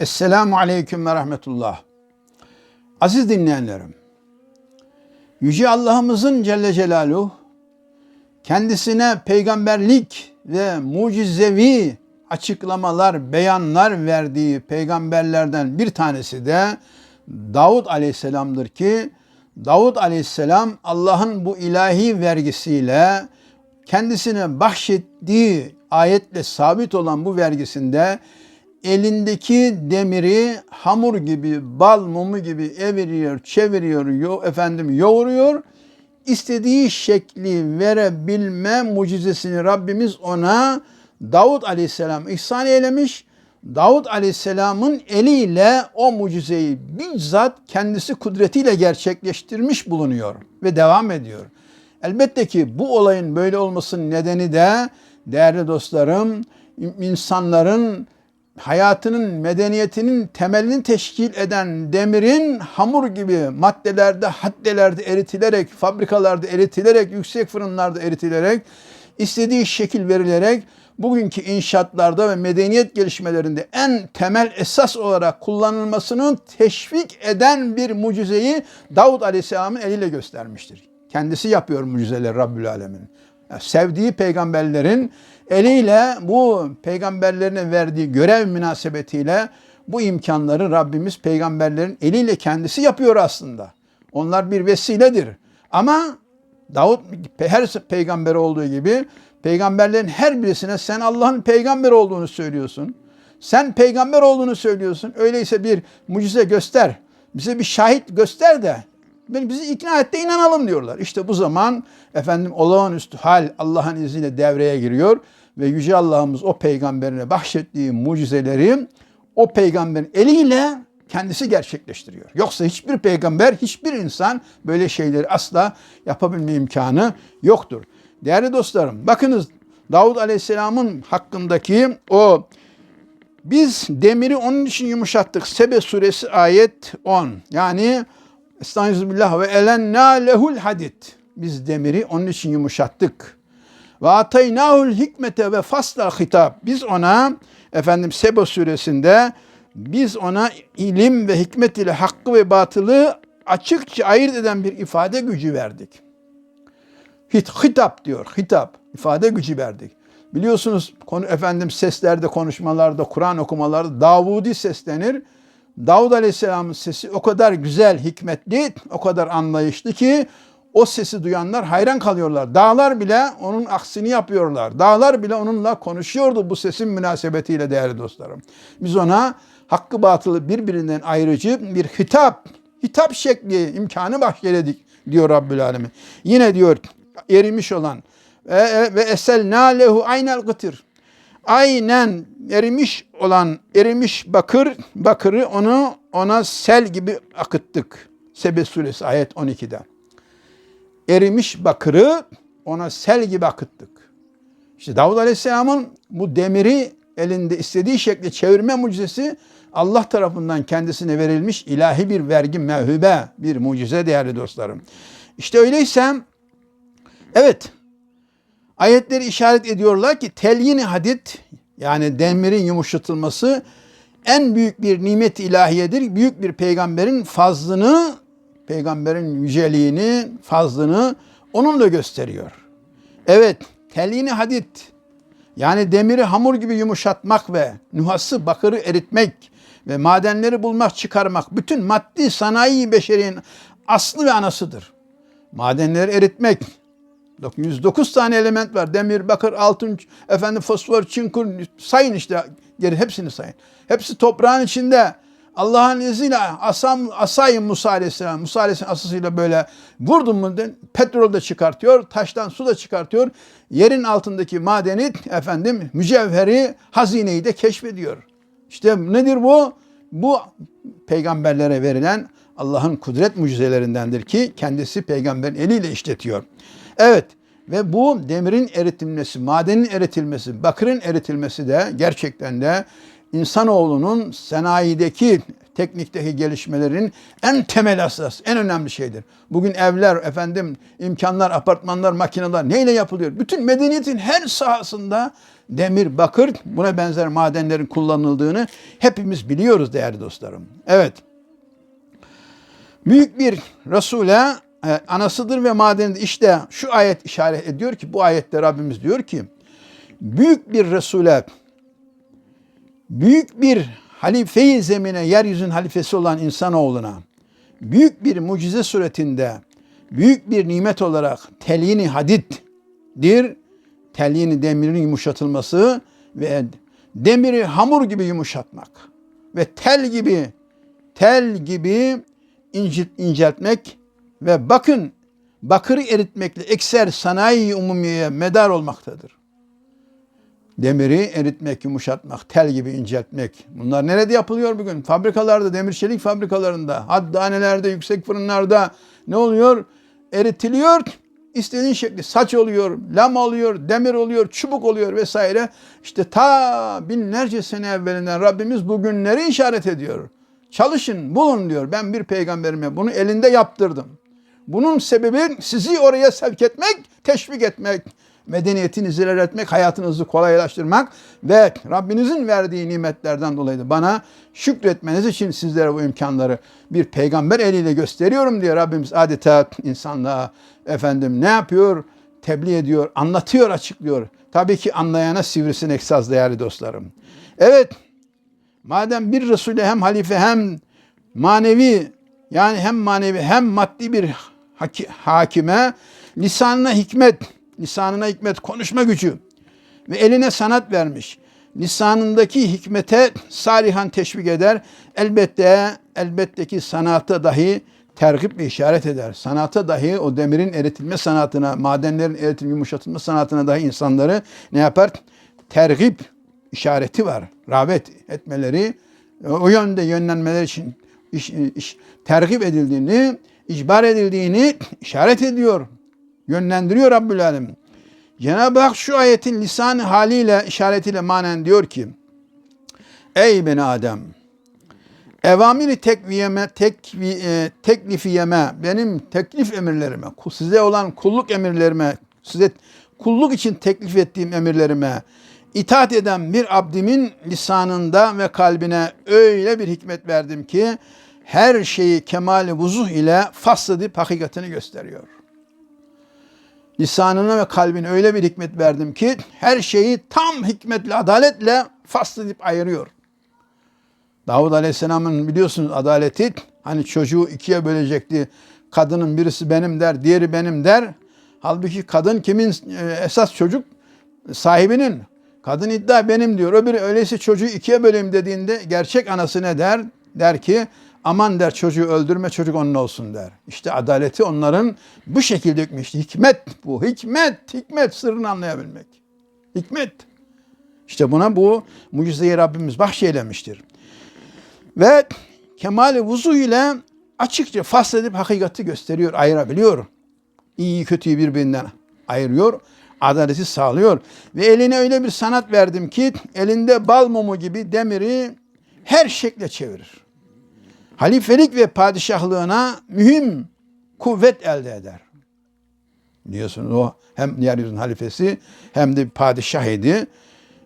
Esselamu Aleyküm ve Rahmetullah. Aziz dinleyenlerim, Yüce Allah'ımızın Celle Celaluhu kendisine peygamberlik ve mucizevi açıklamalar, beyanlar verdiği peygamberlerden bir tanesi de Davud Aleyhisselam'dır ki Davud Aleyhisselam Allah'ın bu ilahi vergisiyle kendisine bahşettiği ayetle sabit olan bu vergisinde elindeki demiri hamur gibi, bal mumu gibi eviriyor, çeviriyor, yo, efendim yoğuruyor. İstediği şekli verebilme mucizesini Rabbimiz ona Davud Aleyhisselam ihsan eylemiş. Davud Aleyhisselam'ın eliyle o mucizeyi bizzat kendisi kudretiyle gerçekleştirmiş bulunuyor ve devam ediyor. Elbette ki bu olayın böyle olmasının nedeni de değerli dostlarım insanların hayatının, medeniyetinin temelini teşkil eden demirin hamur gibi maddelerde, haddelerde eritilerek, fabrikalarda eritilerek, yüksek fırınlarda eritilerek, istediği şekil verilerek bugünkü inşaatlarda ve medeniyet gelişmelerinde en temel esas olarak kullanılmasını teşvik eden bir mucizeyi Davud Aleyhisselam'ın eliyle göstermiştir. Kendisi yapıyor mucizeleri Rabbül Alemin. Sevdiği peygamberlerin eliyle bu peygamberlerine verdiği görev münasebetiyle bu imkanları Rabbimiz peygamberlerin eliyle kendisi yapıyor aslında. Onlar bir vesiledir. Ama Davut her peygamber olduğu gibi peygamberlerin her birisine sen Allah'ın peygamber olduğunu söylüyorsun. Sen peygamber olduğunu söylüyorsun. Öyleyse bir mucize göster. Bize bir şahit göster de bizi ikna et de inanalım diyorlar. İşte bu zaman efendim olağanüstü hal Allah'ın izniyle devreye giriyor ve Yüce Allah'ımız o peygamberine bahşettiği mucizeleri o peygamberin eliyle kendisi gerçekleştiriyor. Yoksa hiçbir peygamber, hiçbir insan böyle şeyleri asla yapabilme imkanı yoktur. Değerli dostlarım, bakınız Davud Aleyhisselam'ın hakkındaki o biz demiri onun için yumuşattık. Sebe suresi ayet 10. Yani Estağfirullah ve elenna lehul hadid. Biz demiri onun için yumuşattık. Ve ataynahul hikmete ve fasla hitap. Biz ona efendim Seba suresinde biz ona ilim ve hikmet ile hakkı ve batılı açıkça ayırt eden bir ifade gücü verdik. Hit, hitap diyor, hitap, ifade gücü verdik. Biliyorsunuz konu efendim seslerde, konuşmalarda, Kur'an okumalarda Davudi seslenir. Davud Aleyhisselam'ın sesi o kadar güzel, hikmetli, o kadar anlayışlı ki o sesi duyanlar hayran kalıyorlar. Dağlar bile onun aksini yapıyorlar. Dağlar bile onunla konuşuyordu bu sesin münasebetiyle değerli dostlarım. Biz ona hakkı batılı birbirinden ayrıcı bir hitap, hitap şekli imkanı bahşededik diyor Rabbül Alemin. Yine diyor erimiş olan ve eselna lehu aynel gıtır. Aynen erimiş olan erimiş bakır bakırı onu ona sel gibi akıttık. Sebe suresi ayet 12'de. Erimiş bakırı ona sel gibi akıttık. İşte Davud Aleyhisselam'ın bu demiri elinde istediği şekilde çevirme mucizesi Allah tarafından kendisine verilmiş ilahi bir vergi, mevhübe, bir mucize değerli dostlarım. İşte öyleyse evet ayetleri işaret ediyorlar ki telyin hadit yani demirin yumuşatılması en büyük bir nimet ilahiyedir. Büyük bir peygamberin fazlını, peygamberin yüceliğini, fazlını onunla gösteriyor. Evet, telini hadit yani demiri hamur gibi yumuşatmak ve nuhası bakırı eritmek ve madenleri bulmak, çıkarmak bütün maddi sanayi beşerinin aslı ve anasıdır. Madenleri eritmek, 109 tane element var. Demir, bakır, altın, efendim fosfor, çinkur sayın işte geri hepsini sayın. Hepsi toprağın içinde. Allah'ın izniyle asam, asayın Musa Aleyhisselam. Musa Aleyhisselam asasıyla böyle vurdum mu petrol de çıkartıyor, taştan su da çıkartıyor. Yerin altındaki madeni efendim mücevheri, hazineyi de keşfediyor. İşte nedir bu? Bu peygamberlere verilen Allah'ın kudret mucizelerindendir ki kendisi peygamberin eliyle işletiyor. Evet ve bu demirin eritilmesi, madenin eritilmesi, bakırın eritilmesi de gerçekten de insanoğlunun sanayideki teknikteki gelişmelerin en temel asas, en önemli şeydir. Bugün evler, efendim imkanlar, apartmanlar, makineler neyle yapılıyor? Bütün medeniyetin her sahasında demir, bakır, buna benzer madenlerin kullanıldığını hepimiz biliyoruz değerli dostlarım. Evet. Büyük bir Resul'e e, anasıdır ve madenidir. İşte şu ayet işaret ediyor ki bu ayette Rabbimiz diyor ki büyük bir Resul'e büyük bir halife-i zemine, yeryüzünün halifesi olan insanoğluna büyük bir mucize suretinde büyük bir nimet olarak telyini hadittir. Telyini demirin yumuşatılması ve demiri hamur gibi yumuşatmak ve tel gibi tel gibi incit, inceltmek ve bakın bakırı eritmekle ekser sanayi umumiye medar olmaktadır. Demiri eritmek, yumuşatmak, tel gibi inceltmek. Bunlar nerede yapılıyor bugün? Fabrikalarda, demir çelik fabrikalarında, haddanelerde, yüksek fırınlarda ne oluyor? Eritiliyor. İstediğin şekli saç oluyor, lam oluyor, demir oluyor, çubuk oluyor vesaire. İşte ta binlerce sene evvelinden Rabbimiz bu günleri işaret ediyor. Çalışın, bulun diyor. Ben bir peygamberime bunu elinde yaptırdım. Bunun sebebi sizi oraya sevk etmek, teşvik etmek, medeniyetinizi ilerletmek, hayatınızı kolaylaştırmak ve Rabbinizin verdiği nimetlerden dolayı bana şükretmeniz için sizlere bu imkanları bir peygamber eliyle gösteriyorum diye Rabbimiz adeta insanlığa efendim ne yapıyor? Tebliğ ediyor, anlatıyor, açıklıyor. Tabii ki anlayana sivrisinek saz değerli dostlarım. Evet, madem bir Resulü hem halife hem manevi yani hem manevi hem maddi bir hakime lisanına hikmet, lisanına hikmet, konuşma gücü ve eline sanat vermiş. Lisanındaki hikmete salihan teşvik eder. Elbette, elbette ki sanata dahi tergip ve işaret eder. Sanata dahi o demirin eritilme sanatına, madenlerin eritilme, yumuşatılma sanatına dahi insanları ne yapar? Tergip işareti var. Rağbet etmeleri, o yönde yönlenmeler için iş, iş, tergip edildiğini, icbar edildiğini işaret ediyor. Yönlendiriyor Rabbül Alem. Cenab-ı Hak şu ayetin lisan haliyle, işaretiyle manen diyor ki Ey beni Adem! Evamiri tekviyeme, tekvi, e, teklifiyeme, benim teklif emirlerime, size olan kulluk emirlerime, size kulluk için teklif ettiğim emirlerime itaat eden bir abdimin lisanında ve kalbine öyle bir hikmet verdim ki her şeyi kemali vuzuh ile fasledip hakikatini gösteriyor. Lisanına ve kalbine öyle bir hikmet verdim ki her şeyi tam hikmetle, adaletle fasledip ayırıyor. Davud Aleyhisselam'ın biliyorsunuz adaleti hani çocuğu ikiye bölecekti. Kadının birisi benim der, diğeri benim der. Halbuki kadın kimin e, esas çocuk? Sahibinin. Kadın iddia benim diyor. Öbürü öyleyse çocuğu ikiye böleyim dediğinde gerçek anası ne der? Der ki aman der çocuğu öldürme çocuk onun olsun der. İşte adaleti onların bu şekilde hükmüştü. Hikmet bu. Hikmet. Hikmet sırrını anlayabilmek. Hikmet. İşte buna bu mucizeyi Rabbimiz bahşeylemiştir. Ve kemali vuzu ile açıkça fasledip hakikati gösteriyor, ayırabiliyor. İyi kötüyü birbirinden ayırıyor, adaleti sağlıyor. Ve eline öyle bir sanat verdim ki elinde bal mumu gibi demiri her şekle çevirir. Halifelik ve padişahlığına mühim kuvvet elde eder. Biliyorsunuz o hem yeryüzünün halifesi hem de padişah idi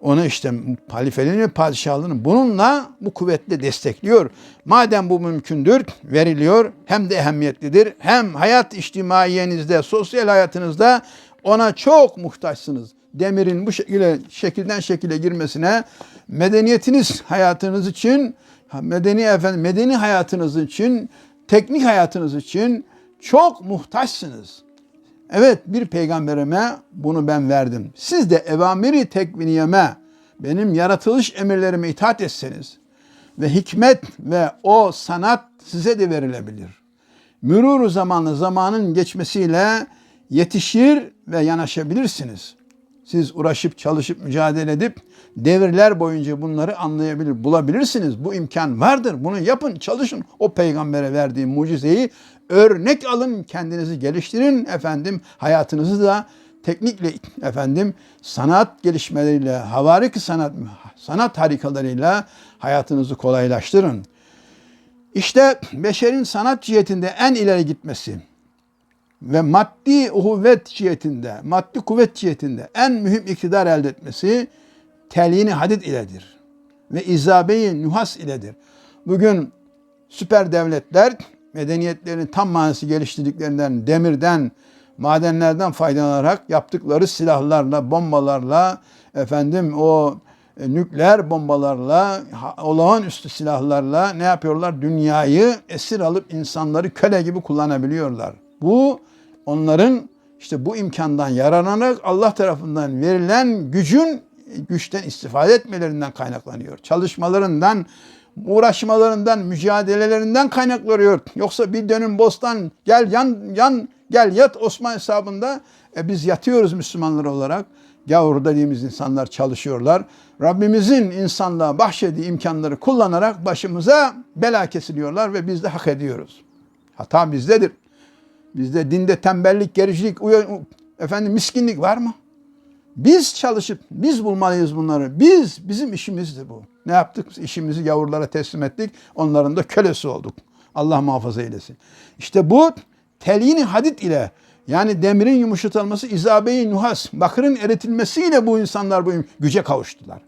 onu işte halifeliğini ve padişahlığını bununla bu kuvvetle destekliyor. Madem bu mümkündür, veriliyor hem de ehemmiyetlidir. Hem hayat içtimaiyenizde, sosyal hayatınızda ona çok muhtaçsınız. Demirin bu şekilde şekilden şekile girmesine medeniyetiniz hayatınız için medeni efendim medeni hayatınız için, teknik hayatınız için çok muhtaçsınız. Evet bir peygamberime bunu ben verdim. Siz de evamiri tekviniyeme, benim yaratılış emirlerime itaat etseniz ve hikmet ve o sanat size de verilebilir. Müruru zamanlı zamanın geçmesiyle yetişir ve yanaşabilirsiniz. Siz uğraşıp çalışıp mücadele edip devirler boyunca bunları anlayabilir, bulabilirsiniz. Bu imkan vardır. Bunu yapın, çalışın. O peygambere verdiği mucizeyi örnek alın, kendinizi geliştirin efendim. Hayatınızı da teknikle efendim sanat gelişmeleriyle, havarik sanat sanat harikalarıyla hayatınızı kolaylaştırın. İşte beşerin sanat cihetinde en ileri gitmesi ve maddi uhuvvet cihetinde, maddi kuvvet cihetinde en mühim iktidar elde etmesi telini hadid iledir ve izabeyi nuhas iledir. Bugün süper devletler medeniyetlerini tam manası geliştirdiklerinden demirden, madenlerden faydalanarak yaptıkları silahlarla, bombalarla, efendim o e, nükleer bombalarla, olağanüstü silahlarla ne yapıyorlar? Dünyayı esir alıp insanları köle gibi kullanabiliyorlar. Bu onların işte bu imkandan yararlanarak Allah tarafından verilen gücün güçten istifade etmelerinden kaynaklanıyor. Çalışmalarından, uğraşmalarından, mücadelelerinden kaynaklanıyor. Yoksa bir dönüm bostan gel yan yan gel yat Osman hesabında e biz yatıyoruz Müslümanlar olarak. Gavur dediğimiz insanlar çalışıyorlar. Rabbimizin insanlığa bahşediği imkanları kullanarak başımıza bela kesiliyorlar ve biz de hak ediyoruz. Hata bizdedir. Bizde dinde tembellik, gericilik, uya- efendim miskinlik var mı? Biz çalışıp biz bulmalıyız bunları. Biz bizim işimizdi bu. Ne yaptık? İşimizi gavurlara teslim ettik. Onların da kölesi olduk. Allah muhafaza eylesin. İşte bu telini hadit ile yani demirin yumuşatılması izabeyi nuhas, bakırın eritilmesiyle bu insanlar bu güce kavuştular.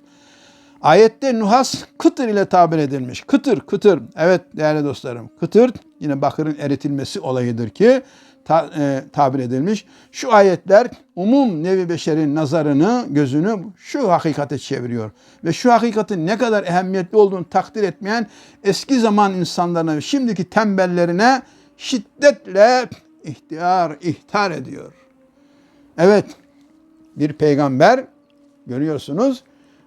Ayette nuhas kıtır ile tabir edilmiş. Kıtır, kıtır. Evet değerli dostlarım. Kıtır yine bakırın eritilmesi olayıdır ki ta- e, tabir edilmiş. Şu ayetler umum nevi beşerin nazarını, gözünü şu hakikate çeviriyor. Ve şu hakikatin ne kadar ehemmiyetli olduğunu takdir etmeyen eski zaman insanlarına ve şimdiki tembellerine şiddetle ihtiyar, ihtar ediyor. Evet, bir peygamber görüyorsunuz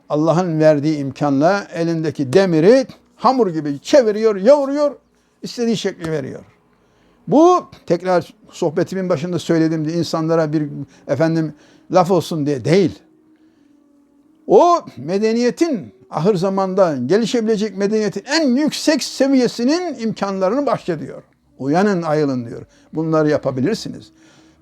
Allah'ın verdiği imkanla elindeki demiri hamur gibi çeviriyor, yoğuruyor, istediği şekli veriyor. Bu tekrar sohbetimin başında söylediğim insanlara bir efendim laf olsun diye değil. O medeniyetin ahır zamanda gelişebilecek medeniyetin en yüksek seviyesinin imkanlarını bahşediyor. Uyanın ayılın diyor. Bunları yapabilirsiniz.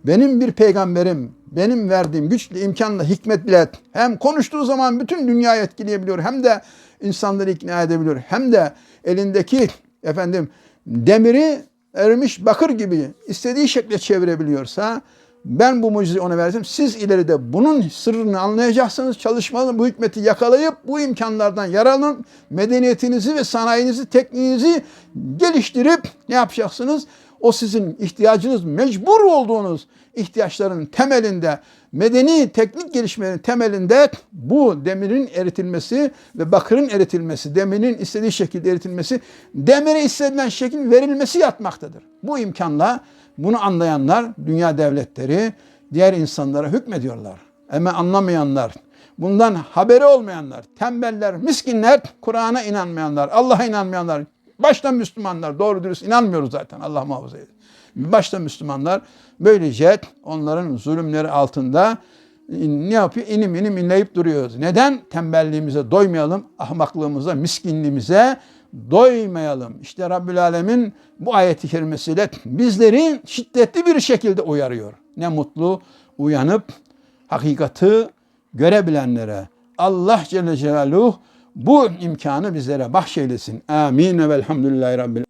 Benim bir peygamberim, benim verdiğim güçlü imkanla hikmet bile hem konuştuğu zaman bütün dünyayı etkileyebiliyor hem de insanları ikna edebiliyor. Hem de elindeki efendim demiri erimiş bakır gibi istediği şekle çevirebiliyorsa ben bu mucizeyi ona versem siz ileride bunun sırrını anlayacaksınız. Çalışmalı bu hikmeti yakalayıp bu imkanlardan yararlanıp medeniyetinizi ve sanayinizi, tekniğinizi geliştirip ne yapacaksınız? O sizin ihtiyacınız, mecbur olduğunuz ihtiyaçların temelinde, medeni teknik gelişmenin temelinde bu demirin eritilmesi ve bakırın eritilmesi, demirin istediği şekilde eritilmesi, demire istenilen şekil verilmesi yatmaktadır. Bu imkanla bunu anlayanlar, dünya devletleri, diğer insanlara hükmediyorlar. Ama anlamayanlar, bundan haberi olmayanlar, tembeller, miskinler, Kur'an'a inanmayanlar, Allah'a inanmayanlar, başta Müslümanlar, doğru dürüst inanmıyoruz zaten Allah muhafaza eylesin. Başta Müslümanlar böylece onların zulümleri altında ne yapıyor? İnim inim inleyip duruyoruz. Neden? Tembelliğimize doymayalım, ahmaklığımıza, miskinliğimize doymayalım. İşte Rabbül Alemin bu ayeti kerimesiyle bizleri şiddetli bir şekilde uyarıyor. Ne mutlu uyanıp hakikati görebilenlere. Allah Celle Celaluhu bu imkanı bizlere bahşeylesin. Amin ve velhamdülillahi Rabbil